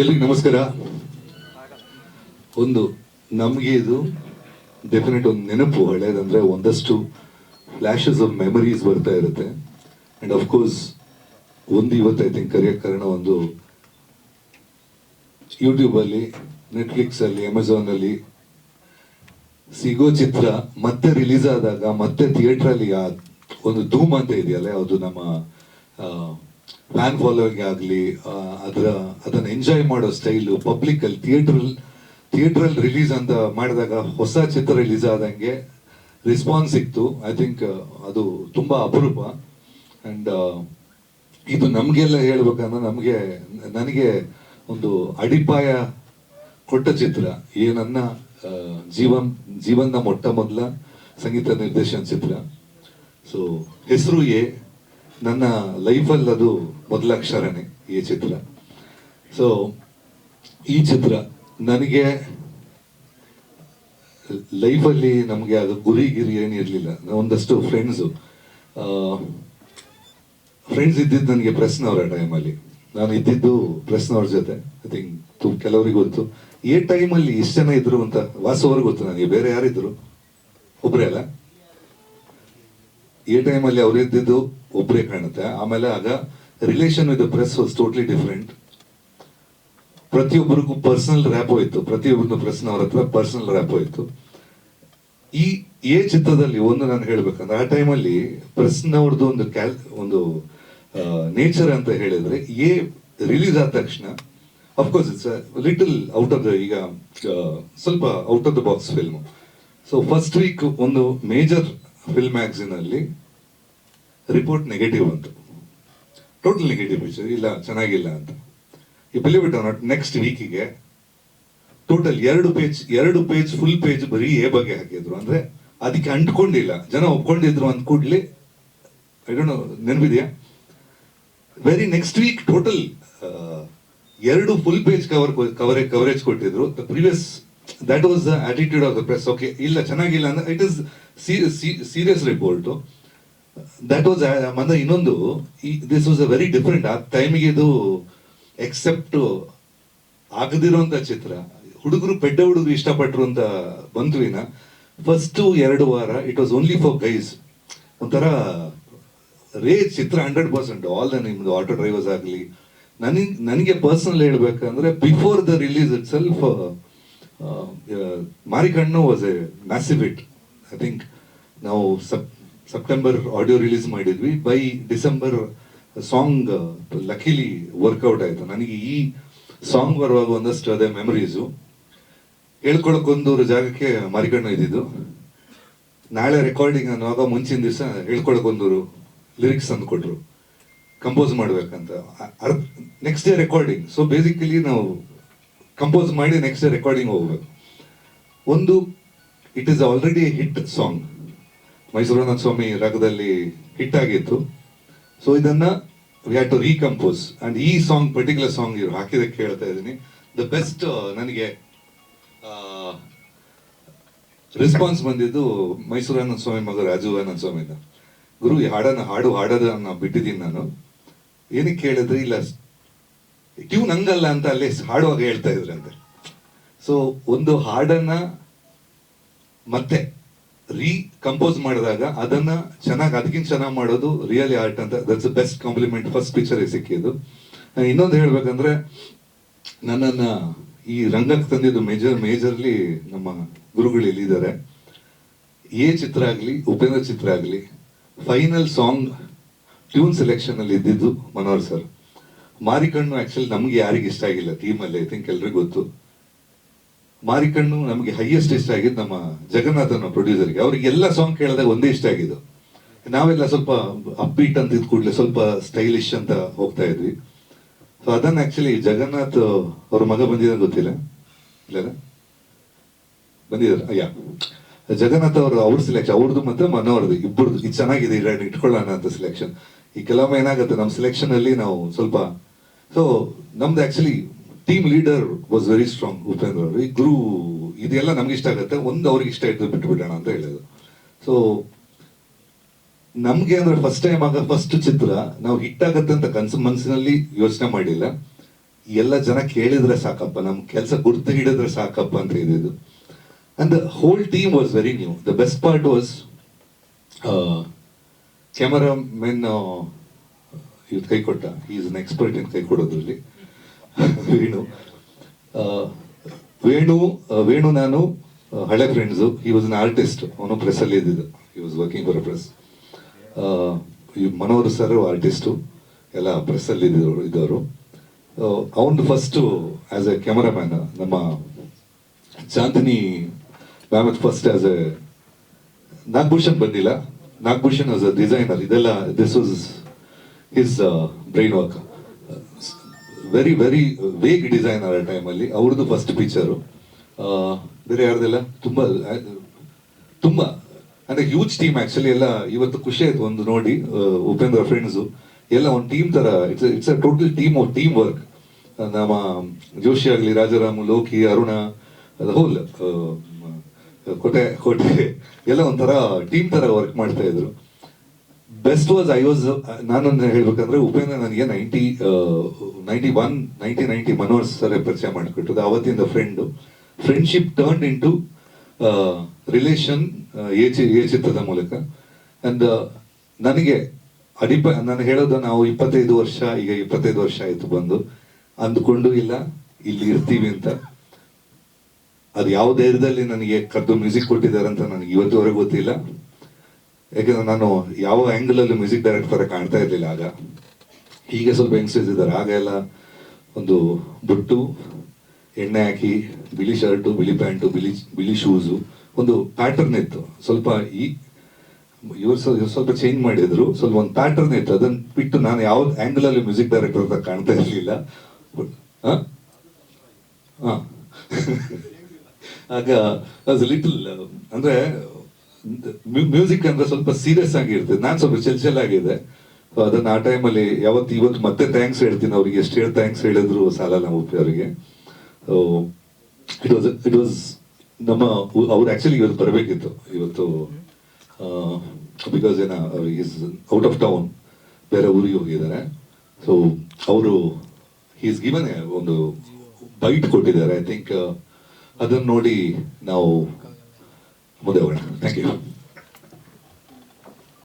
ಎಲ್ರಿಗೂ ನಮಸ್ಕಾರ. ಒಂದು, ನಮಗೆ ಇದು ಡೆಫಿನೆಟ್ ಒಂದು ನೆನಪು ಹಳೇದಂದ್ರೆ ಒಂದಷ್ಟು ಫ್ಲಾಶಸ್ ಆಫ್ ಮೆಮರೀಸ್ ಬರ್ತಾ ಇರುತ್ತೆ. ಅಂಡ್ ಆಫ್ ಕೋರ್ಸ್ ಒಂದು ಇವತ್ತು ಐ ಥಿಂಕ್ ಕರೆಯೋ ಕಾರಣ ಒಂದು ಯೂಟ್ಯೂಬಲ್ಲಿ ನೆಟ್ಫ್ಲಿಕ್ಸಲ್ಲಿ ಅಮೆಝಾನಲ್ಲಿ ಸಿಗೋ ಚಿತ್ರ ಮತ್ತೆ ರಿಲೀಸ್ ಆದಾಗ ಮತ್ತೆ ಥಿಯೇಟ್ರಲ್ಲಿ ಒಂದು ಧೂಮ್ ಅಂತ ಇದೆಯಲ್ಲ, ಅದು ನಮ್ಮ ಫ್ಯಾನ್ ಫಾಲೋಯಿಂಗ್ ಆಗಲಿ ಅದರ, ಅದನ್ನು ಎಂಜಾಯ್ ಮಾಡೋ ಸ್ಟೈಲು ಪಬ್ಲಿಕಲ್ಲಿ ಥಿಯೇಟ್ರಲ್ಲಿ ಥಿಯೇಟ್ರಲ್ಲಿ ರಿಲೀಸ್ ಅಂತ ಮಾಡಿದಾಗ ಹೊಸ ಚಿತ್ರ ರಿಲೀಸ್ ಆದಂಗೆ ರೆಸ್ಪಾನ್ಸ್ ಸಿಕ್ತು ಐ ಥಿಂಕ್ ಅದು ತುಂಬ ಅಪರೂಪ. ಆ್ಯಂಡ್ ಇದು ನಮಗೆಲ್ಲ ಹೇಳ್ಬೇಕಂದ್ರೆ ನಮಗೆ, ನನಗೆ ಒಂದು ಅಡಿಪಾಯ ಕೊಟ್ಟ ಚಿತ್ರ. ಈ ನನ್ನ ಜೀವನ್, ಜೀವನದ ಮೊಟ್ಟ ಮೊದಲ ಸಂಗೀತ ನಿರ್ದೇಶನ ಚಿತ್ರ. ಸೊ ಹೆಸರು ಎ ನನ್ನ ಲೈಫಲ್ಲಿ ಅದು ಮೊದಲ ಅಕ್ಷರನೇ ಈ ಚಿತ್ರ. ಸೊ ಈ ಚಿತ್ರ ನನಗೆ ಲೈಫಲ್ಲಿ ನಮಗೆ ಅದು ಗುರಿ ಗಿರಿ ಏನಿರಲಿಲ್ಲ ಒಂದಷ್ಟು ಫ್ರೆಂಡ್ಸು ಫ್ರೆಂಡ್ಸ್ ಇದ್ದಿದ್ದು ನನಗೆ ಪ್ರೆಸ್ನವರ ಟೈಮಲ್ಲಿ ನಾನು ಇದ್ದಿದ್ದು ಪ್ರೆಸ್ನವ್ರ ಜೊತೆ ಐ ಥಿಂಕ್ ಕೆಲವರಿಗೆ ಗೊತ್ತು. ಈ ಟೈಮಲ್ಲಿ ಇಷ್ಟು ಜನ ಇದ್ರು ಅಂತ ವಾಸವ್ರಿಗೆ ಗೊತ್ತು ನನಗೆ, ಬೇರೆ ಯಾರಿದ್ರು? ಒಬ್ಬರೇ ಅಲ್ಲ? ಈ ಟೈಮಲ್ಲಿ ಅವ್ರು ಇದ್ದಿದ್ದು ಒಬ್ಬರೇ ಕಾಣುತ್ತೆ. ಆಮೇಲೆ ಆಗ relation with press was totally different ಪ್ರತಿಯೊಬ್ಬರಿಗೂ ಪರ್ಸನಲ್ ರ್ಯಾಪ್ ಇತ್ತು ಪ್ರತಿಯೊಬ್ಬರನ್ನು ಪ್ರೆಸ್ನವ್ರ ಹತ್ರ ಪರ್ಸನಲ್ ರ್ಯಾಪ್ ಇತ್ತು ಈ ಎ ಚಿತ್ರದಲ್ಲಿ ಒಂದು ನಾನು ಹೇಳ್ಬೇಕಂದ್ರೆ, ಆ ಟೈಮಲ್ಲಿ ಪ್ರೆಸ್ನವ್ರದ್ದು ಒಂದು ಕ್ಯಾಲ್ ಒಂದು ನೇಚರ್ ಅಂತ ಹೇಳಿದ್ರೆ ಎ ರಿಲೀಸ್ ಆದ ತಕ್ಷಣ of course it's little out of the ಈಗ ಸ್ವಲ್ಪ out of the box film so first week ಒಂದು ಮೇಜರ್ ಫಿಲ್ಮ್ ಮ್ಯಾಗ್ಝಿನ್ ಅಲ್ಲಿ ರಿಪೋರ್ಟ್ ನೆಗೆಟಿವ್ ಅಂತ ಟೋಟಲ್ ನೆಗೆಟಿವ್ ಪಿಕ್ಚರ್ ಇಲ್ಲ, ಚೆನ್ನಾಗಿಲ್ಲ ಅಂತ. ಈ ಬಿಲೀವ್ ಇಟ್ ನಾಟ್ ನೆಕ್ಸ್ಟ್ ವೀಕಿಗೆ ಟೋಟಲ್ ಎರಡು ಪೇಜ್ ಎರಡು ಪೇಜ್ ಫುಲ್ ಪೇಜ್ ಬರೀ ಎ ಬಗ್ಗೆ ಹಾಕಿದ್ರು. ಅಂದ್ರೆ ಅದಕ್ಕೆ ಅಂಟ್ಕೊಂಡಿಲ್ಲ. ಜನ ಒಪ್ಕೊಂಡಿದ್ರು ಅಂತ ಕೂಡ್ಲಿ ಐ ಡೋಂಟ್ ನೋ ನೆನಪಿದೆಯಾ? ವೆರಿ ನೆಕ್ಸ್ಟ್ ವೀಕ್ ಟೋಟಲ್ ಎರಡು full page cover coverage coverage ಕೊಟ್ಟಿದ್ರು. The previous that was the attitude of the press okay ಇಲ್ಲ, ಚೆನ್ನಾಗಿಲ್ಲ ಅಂದ್ರೆ it is serious report that was ಅಂದ್ರೆ ಇನ್ನೊಂದು this was a very different ಆ ಟೈಮಿಗೆ ಇದು ಎಕ್ಸೆಪ್ಟ್ ಆಗದಿರುವಂತ ಚಿತ್ರ. ಹುಡುಗರು ಪೆಡ್ಡ ಹುಡುಗರು ಇಷ್ಟಪಟ್ಟರು ಅಂತ ಬಂತುವಿನ ಫಸ್ಟ್ ಎರಡು ವಾರ it was only for guys ಒಂಥರ ರೇ ಚಿತ್ರ ಹಂಡ್ರೆಡ್ ಪರ್ಸೆಂಟ್ ಆಲ್ ದ ನಿಮ್ದು ಆಟೋ ಡ್ರೈವರ್ಸ್ ಆಗಲಿ. ನನಗೆ ನನಗೆ ಪರ್ಸನಲ್ ಹೇಳ್ಬೇಕಂದ್ರೆ before the release itself Marikannu was a massive it I think ನಾವು ಸಪ್ ಸೆಪ್ಟೆಂಬರ್ ಆಡಿಯೋ ರಿಲೀಸ್ ಮಾಡಿದ್ವಿ. By December song luckily work out ಆಯಿತು. ನನಗೆ ಈ ಸಾಂಗ್ ಬರುವಾಗ ಒಂದಷ್ಟು ಅದೇ ಮೆಮರೀಸು ಹೇಳ್ಕೊಳಕ್ಕೊಂದೂರು ಜಾಗಕ್ಕೆ ಮಾರಿಕಣ್ಣು ಇದ್ದಿದ್ದು. ನಾಳೆ ರೆಕಾರ್ಡಿಂಗ್ ಅನ್ನುವಾಗ ಮುಂಚಿನ ದಿವಸ ಹೇಳ್ಕೊಳಕ್ಕೊಂದೂರು ಲಿರಿಕ್ಸ್ ತಂದು ಕೊಟ್ರು. ಕಂಪೋಸ್ ಮಾಡ್ಬೇಕಂತ. Next day recording so basically ನಾವು ಕಂಪೋಸ್ ಮಾಡಿ ನೆಕ್ಸ್ಟ್ ರೆಕಾರ್ಡಿಂಗ್ ಹೋಗ್ಬೇಕು. ಒಂದು it is already hit song ಮೈಸೂರನಾಥ ಸ್ವಾಮಿ ರಾಗದಲ್ಲಿ ಹಿಟ್ ಆಗಿತ್ತು. ಸೊ ಇದನ್ನ we had to recompose and ಈ ಸಾಂಗ್ ಪರ್ಟಿಕ್ಯುಲರ್ ಸಾಂಗ್ ಇವ್ರು ಹಾಕಿದಕ್ಕೆ ಹೇಳ್ತಾ ಇದ್ದೀನಿ. ದ ಬೆಸ್ಟ್ ನನಗೆ ರೆಸ್ಪಾನ್ಸ್ ಬಂದಿದ್ದು ಮೈಸೂರಾನಂದ ಸ್ವಾಮಿ ಮಗ ರಾಜು ಆನಂದ ಸ್ವಾಮಿ ಗುರು, ಈ ಹಾಡನ್ನು ಹಾಡು ಹಾಡೋದನ್ನು ಬಿಟ್ಟಿದ್ದೀನಿ ನಾನು. ಏನಕ್ಕೆ ಕೇಳಿದ್ರೆ? ಇಲ್ಲ ಟ್ಯೂನ್ ಹಂಗಲ್ಲ ಅಂತ ಅಲ್ಲಿ ಹಾಡುವಾಗ ಹೇಳ್ತಾ ಇದ್ರಂತೆ. ಸೊ ಒಂದು ಹಾಡನ್ನ ಮತ್ತೆ ರೀ ಕಂಪೋಸ್ ಮಾಡಿದಾಗ ಅದನ್ನ ಚೆನ್ನಾಗಿ, ಅದಕ್ಕಿಂತ ಚೆನ್ನಾಗಿ ಮಾಡೋದು ರಿಯಲಿ ಆರ್ಟ್ ಅಂತ. That's best compliment first picture ಸಿಕ್ಕಿದ್ದು. ನಾನು ಇನ್ನೊಂದು ಹೇಳ್ಬೇಕಂದ್ರೆ, ನನ್ನನ್ನ ಈ ರಂಗಕ್ಕೆ ತಂದಿದ್ದು ಮೇಜರ್ ಮೇಜರ್ಲಿ ನಮ್ಮ ಗುರುಗಳು ಇಲ್ಲಿದ್ದಾರೆ ಎ ಚಿತ್ರ ಆಗಲಿ, ಉಪೇಂದ್ರ ಚಿತ್ರ ಆಗಲಿ ಫೈನಲ್ ಸಾಂಗ್ ಟ್ಯೂನ್ ಸೆಲೆಕ್ಷನ್ ಅಲ್ಲಿ ಇದ್ದಿದ್ದು ಮನೋಹರ್ ಸರ್ ಮಾರಿಕಣ್ಣು ಆಕ್ಚುಲಿ ನಮ್ಗೆ ಯಾರಿಗೆ ಇಷ್ಟ ಆಗಿಲ್ಲ. ಟೀಮಲ್ಲಿ ಐ ಥಿಂಕ್ ಎಲ್ರಿಗೂ ಗೊತ್ತು. ಮಾರಿಕಣ್ಣು ನಮಗೆ ಹೈಯೆಸ್ಟ್ ಇಷ್ಟ ಆಗಿದ್ದು ನಮ್ಮ ಜಗನ್ನಾಥನ ಪ್ರೊಡ್ಯೂಸರ್ಗೆ ಅವ್ರಿಗೆ ಎಲ್ಲ ಸಾಂಗ್ ಕೇಳಿದಾಗ ಒಂದೇ ಇಷ್ಟ ಆಗಿದ್ದು. ನಾವೆಲ್ಲ ಸ್ವಲ್ಪ ಅಪ್ಬೀಟ್ ಅಂತ ಇದ್ ಕೂಡಲೇ ಸ್ವಲ್ಪ ಸ್ಟೈಲಿಶ್ ಅಂತ ಹೋಗ್ತಾ ಇದ್ವಿ. ಸೊ ಅದನ್ನ ಆಕ್ಚುಲಿ ಜಗನ್ನಾಥ್ ಅವ್ರ ಮಗ ಬಂದಿದ ಗೊತ್ತಿಲ್ಲ? ಇಲ್ಲ ಬಂದಿದ್ದಾರೆ? ಅಯ್ಯ. ಜಗನ್ನಾಥ್ ಅವರು, ಅವ್ರ ಸೆಲೆಕ್ಷನ್ ಅವ್ರದ್ದು ಮತ್ತೆ ಮನೋರ್ದು. ಇಬ್ಬರದು. ಇದು ಚೆನ್ನಾಗಿದೆ ಇಟ್ಕೊಳ್ಳೋಣ ಅಂತ ಸೆಲೆಕ್ಷನ್ ಈ ಕೆಲವೊಮ್ಮೆ ಏನಾಗುತ್ತೆ ನಮ್ಮ ಸೆಲೆಕ್ಷನ್ ಅಲ್ಲಿ ನಾವು ಸ್ವಲ್ಪ ಸೊ ನಮ್ದು actually team leader was very strong Upendra ಅವರು ಗುರು, ಇದೆಲ್ಲ ನಮ್ಗೆ ಇಷ್ಟ ಆಗುತ್ತೆ. ಒಂದು ಅವ್ರಿಗೆ ಇಷ್ಟ ಇದ್ದು ಬಿಟ್ಟು ಬಿಡೋಣ ಅಂತ ಹೇಳಿದ್ರು. ಸೊ ನಮ್ಗೆ ಅಂದ್ರೆ ಫಸ್ಟ್ ಟೈಮ್ ಆಗ ಫಸ್ಟ್ ಚಿತ್ರ, ನಾವು ಹಿಟ್ ಆಗತ್ತೆ ಅಂತ ಕನ್ಸು ಮನಸ್ಸಿನಲ್ಲಿ ಯೋಚನೆ ಮಾಡಿಲ್ಲ. ಎಲ್ಲ ಜನ ಕೇಳಿದ್ರೆ ಸಾಕಪ್ಪ ನಮ್ಮ ಕೆಲಸ ಗುರ್ತು ಹಿಡಿದ್ರೆ ಸಾಕಪ್ಪ ಅಂತ ಇದ್ದಿದ್ದು and the whole team was very new the best part was camera men ಇವ್ರು ಕೈ ಕೊಟ್ಟ. ಈಸ್ ಅನ್ ಎಕ್ಸ್ಪರ್ಟ್ ಇನ್ ಕೈ ಕೊಡೋದ್ರಲ್ಲಿ. ವೇಣು. ವೇಣು ವೇಣು ನಾನು ಹಳೆ ಫ್ರೆಂಡ್ಸು ಈ ವಾಸ್ ಅನ್ ಆರ್ಟಿಸ್ಟ್ ಅವನು ಪ್ರೆಸ್ಸಲ್ಲಿ ಇದ್ದಿದ್ದು. ಈ ವಾಸ್ ವರ್ಕಿಂಗ್ ಫಾರ್ ಪ್ರೆಸ್ ಈ ಮನೋಹರ್ ಸರ್ ಆರ್ಟಿಸ್ಟು ಎಲ್ಲ ಪ್ರೆಸ್ಸಲ್ಲಿ ಇದ್ದವರು. ಇದ್ದವರು ಅವನು ಫಸ್ಟು ಆಸ್ ಎ ಕ್ಯಾಮರಾಮ್ಯಾನ್ ನಮ್ಮ Chandini ma'am first as a Nagabhushan ಬಂದಿಲ್ಲ. ನಾಗಭೂಷಣ್ ಆಸ್ ಅ ಡಿಸೈನರ್ ಇದೆಲ್ಲ this was his brain work very very vague designer ಆ ಟೈಮಲ್ಲಿ ಅವ್ರದ್ದು ಫಸ್ಟ್ ಪಿಕ್ಚರು ಬೇರೆ ಯಾರ್ದೆಲ್ಲ? ತುಂಬ ತುಂಬ, ಅಂದರೆ ಹ್ಯೂಜ್ ಟೀಮ್ ಆ್ಯಕ್ಚುಲಿ ಎಲ್ಲ ಇವತ್ತು ಖುಷಿ ಆಯ್ತು ಒಂದು ನೋಡಿ ಉಪೇಂದ್ರ ಫ್ರೆಂಡ್ಸು ಎಲ್ಲ ಒಂದು ಟೀಮ್ ಥರ it's it's a total team of team work ನಮ್ಮ ಜೋಶಿ ಆಗಲಿ, ರಾಜಾರಾಮು, ಲೋಕಿ, ಅರುಣ ಹೋಲ್ ಕೋಟೆ ಕೋಟೆ, ಎಲ್ಲ ಒಂಥರ ಟೀಮ್ ಥರ ವರ್ಕ್ ಮಾಡ್ತಾ ಇದ್ರು. ಬೆಸ್ಟ್ ವಾಸ್ ಐ ವಾಸ್ ನಾನೊಂದು ಹೇಳ್ಬೇಕಂದ್ರೆ ಉಪೇಂದ್ರ ನನಗೆ ninety ninety one ninety ninety Manohar sir ಪರಿಚಯ ಮಾಡಿಕೊಟ್ಟದ್ದು. ಅವತ್ತಿಂದ friend friendship turn into relation A ಚಿತ್ರದ ಮೂಲಕ. ಅಂಡ್ ನನಗೆ ಅಡಿಪ, ನಾನು ಹೇಳೋದು ನಾವು ಇಪ್ಪತ್ತೈದು ವರ್ಷ, ಈಗ ಇಪ್ಪತ್ತೈದು ವರ್ಷ ಆಯ್ತು ಬಂದು. ಅಂದ್ಕೊಂಡು ಇಲ್ಲ, ಇಲ್ಲಿ ಇರ್ತೀವಿ ಅಂತ. ಅದು ಯಾವ ಧೈರ್ಯದಲ್ಲಿ ನನಗೆ ಕದ್ದು ಮ್ಯೂಸಿಕ್ ಕೊಟ್ಟಿದ್ದಾರೆ ಅಂತ ನನಗೆ ಇವತ್ತುವರೆಗೂ ಗೊತ್ತಿಲ್ಲ. ಯಾಕಂದ್ರೆ ನಾನು ಯಾವ ಆಂಗಲ್ ಅಲ್ಲಿ ಮ್ಯೂಸಿಕ್ ಡೈರೆಕ್ಟರ್ ಕಾಣ್ತಾ ಇರ್ಲಿಲ್ಲ ಆಗ. ಈಗ ಸ್ವಲ್ಪ ಯಂಗ್ಸ್ಟರ್ಸ್ ಇದ್ದಾರೆ. ಆಗ ಎಲ್ಲ ಒಂದು ಬುಟ್ಟು, ಎಣ್ಣೆ ಹಾಕಿ, ಬಿಳಿ ಶರ್ಟು ಬಿಳಿ ಪ್ಯಾಂಟು ಬಿಳಿ ಬಿಳಿ ಶೂಸು ಒಂದು ಪ್ಯಾಟರ್ನ್ ಇತ್ತು. ಸ್ವಲ್ಪ ಈ ಇವರು ಸ್ವಲ್ಪ ಚೇಂಜ್ ಮಾಡಿದ್ರು. ಸ್ವಲ್ಪ ಒಂದು ಪ್ಯಾಟರ್ನ್ ಇತ್ತು. ಅದನ್ನ ಬಿಟ್ಟು ನಾನು ಯಾವ ಆಂಗಲ್ ಅಲ್ಲಿ ಮ್ಯೂಸಿಕ್ ಡೈರೆಕ್ಟರ್ ಅಂತ ಕಾಣ್ತಾ ಇರಲಿಲ್ಲ. ಆಗ ಲಿಟಲ್ ಅಂದ್ರೆ ಮ್ಯೂಸಿಕ್ ಅಂದ್ರೆ ಸ್ವಲ್ಪ ಸೀರಿಯಸ್ ಆಗಿರ್ತದೆ ನಾನು ಸ್ವಲ್ಪ ಚೆಲ್ ಚೆಲ್ ಆಗಿದೆ. ಅದನ್ನ ಆ ಟೈಮಲ್ಲಿ ಯಾವತ್ತು ಇವತ್ತು ಮತ್ತೆ ಥ್ಯಾಂಕ್ಸ್ ಹೇಳ್ತೀನಿ ಅವ್ರಿಗೆ. ಎಷ್ಟು ಹೇಳಿ ಥ್ಯಾಂಕ್ಸ್ ಹೇಳಿದ್ರು ಸಾಲಲ್ಲ ಉಪ್ಪಿ ಅವರಿಗೆ. ಇಟ್ ವಾಸ್ ಇಟ್ ವಾಸ್ ನಮ್ಮ ಅವ್ರು ಆಕ್ಚುಲಿ ಇವತ್ತು ಬರಬೇಕಿತ್ತು. ಇವತ್ತು ಬಿಕಾಸ್ ಏನ ಈಸ್ ಔಟ್ ಆಫ್ ಟೌನ್ ಬೇರೆ ಊರಿಗೆ ಹೋಗಿದ್ದಾರೆ. ಸೊ ಅವರು ಈಸ್ ಗಿವನ್ ಒಂದು ಬೈಟ್ ಕೊಟ್ಟಿದ್ದಾರೆ. ಐ ಥಿಂಕ್ ಅದನ್ನ ನೋಡಿ ನಾವು we'll it. Thank you.